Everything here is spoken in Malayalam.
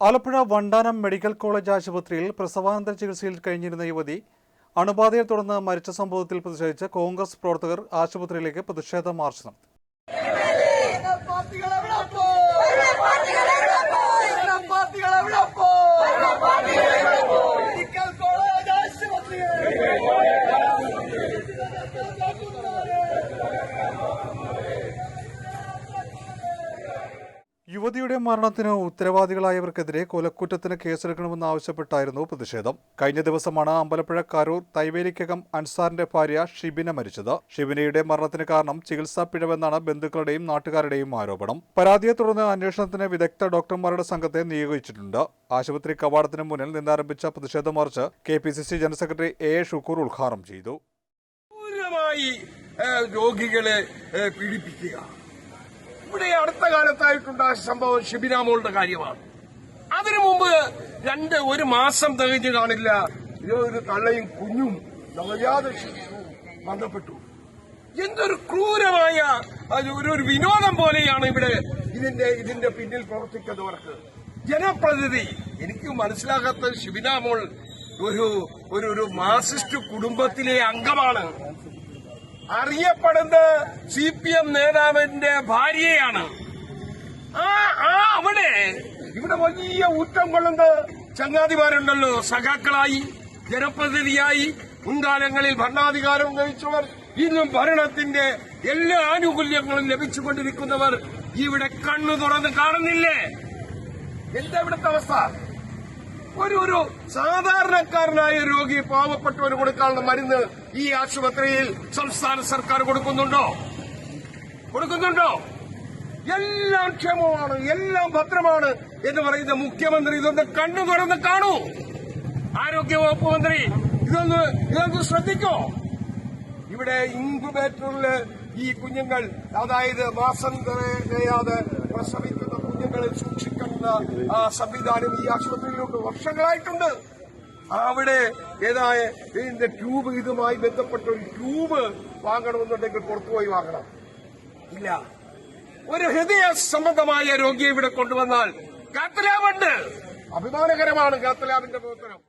ആലപ്പുഴ വണ്ടാനം മെഡിക്കൽ കോളേജ് ആശുപത്രിയിൽ പ്രസവാനന്തര ചികിത്സയിൽ കഴിഞ്ഞിരുന്ന യുവതി അണുബാധയെ തുടർന്ന് മരിച്ച സംഭവത്തിൽ പ്രതിഷേധിച്ച് കോൺഗ്രസ് പ്രവർത്തകർ ആശുപത്രിയിലേക്ക് പ്രതിഷേധ മാർച്ച് നടത്തി. യുവതിയുടെ മരണത്തിന് ഉത്തരവാദികളായവർക്കെതിരെ കൊലക്കുറ്റത്തിന് കേസെടുക്കണമെന്ന് ആവശ്യപ്പെട്ടായിരുന്നു പ്രതിഷേധം. കഴിഞ്ഞ ദിവസമാണ് അമ്പലപ്പുഴ കരൂർ തൈവേലിക്കകം അൻസാറിന്റെ ഭാര്യ ഷിബിന മരിച്ചത്. ഷിബിനയുടെ മരണത്തിന് കാരണം ചികിത്സാ പിഴവെന്നാണ് ബന്ധുക്കളുടെയും നാട്ടുകാരുടെയും ആരോപണം. പരാതിയെ തുടർന്ന് അന്വേഷണത്തിന് വിദഗ്ധ ഡോക്ടർമാരുടെ സംഘത്തെ നിയോഗിച്ചിട്ടുണ്ട്. ആശുപത്രി കവാടത്തിന് മുന്നിൽ നിന്നാരംഭിച്ച പ്രതിഷേധ march K P C C general secretary A Shukkoor ഉദ്ഘാടനം ചെയ്തു. രോഗികളെ പീഡിപ്പിക്കുക. ഇവിടെ അടുത്ത കാലത്തായിട്ടുണ്ടായ സംഭവം ഷിബിനാമോളുടെ കാര്യമാണ്. അതിനു മുമ്പ് രണ്ട് ഒരു മാസം തികഞ്ഞു കാണില്ല. ഒരു തള്ളയും കുഞ്ഞും നവജാത ബന്ധപ്പെട്ടു എന്തൊരു ക്രൂരമായ ഒരു വിനോദം പോലെയാണ് ഇവിടെ ഇതിന്റെ ഇതിന്റെ പിന്നിൽ പ്രവർത്തിക്കുന്നവർക്ക്. ജനപ്രതിനിധി എനിക്ക് മനസ്സിലാകാത്ത ഷിബിനാമോൾ ഒരു ഒരു മാർസിസ്റ്റ് കുടുംബത്തിലെ അംഗമാണ്. അറിയപ്പെടുന്ന സി പി എം നേതാവിന്റെ ഭാര്യയാണ്. ആ ആ അവിടെ ഇവിടെ വലിയ ഊറ്റം കൊള്ളുന്നത് ചങ്ങാതിമാരുണ്ടല്ലോ. സഖാക്കളായി ജനപ്രതിനിധിയായി മുൻകാലങ്ങളിൽ ഭരണാധികാരം ലഭിച്ചവർ ഇന്നും ഭരണത്തിന്റെ എല്ലാ ആനുകൂല്യങ്ങളും ലഭിച്ചുകൊണ്ടിരിക്കുന്നവർ ഇവിടെ കണ്ണു തുറന്ന് കാണുന്നില്ലേ? എന്താ ഇവിടുത്തെ അവസ്ഥ? ഒരു ഒരു സാധാരണക്കാരനായ രോഗി പാവപ്പെട്ടവന് കൊടുക്കാനുള്ള മരുന്ന് ഈ ആശുപത്രിയിൽ സംസ്ഥാന സർക്കാർ കൊടുക്കുന്നുണ്ടോ? കൊടുക്കുന്നുണ്ടോ? എല്ലാം ക്ഷേമമാണ് എല്ലാം ഭദ്രമാണ് എന്ന് പറയുന്ന മുഖ്യമന്ത്രി ഇതൊന്ന് കണ്ണു തുറന്ന് കാണൂ. ആരോഗ്യവകുപ്പ് മന്ത്രി ഇതൊന്ന് ഇതൊന്ന് ശ്രദ്ധിക്കോ. ഇവിടെ ഇൻക്യുബേറ്ററിൽ ഈ കുഞ്ഞുങ്ങൾ അതായത് മാസം തികയാതെ പ്രസവിക്കുന്ന കുഞ്ഞുങ്ങളെ സൂക്ഷിക്കുന്ന ആ സംവിധാനം ഈ ആശുപത്രിയിലോട്ട് വർഷങ്ങളായിട്ടുണ്ട്. അവിടെ ഏതായ ഇതിന്റെ ട്യൂബ് ഇതുമായി ബന്ധപ്പെട്ട ഒരു ട്യൂബ് വാങ്ങണമെന്നുണ്ടെങ്കിൽ പുറത്തുപോയി വാങ്ങണം. ഇല്ല. ഒരു ഹൃദയ സംബന്ധമായ രോഗിയെ ഇവിടെ കൊണ്ടുവന്നാൽ കാത്തലാബുണ്ട് അഭിമാനകരമാണ് കാത്തലാബിന്റെ പ്രവർത്തനം.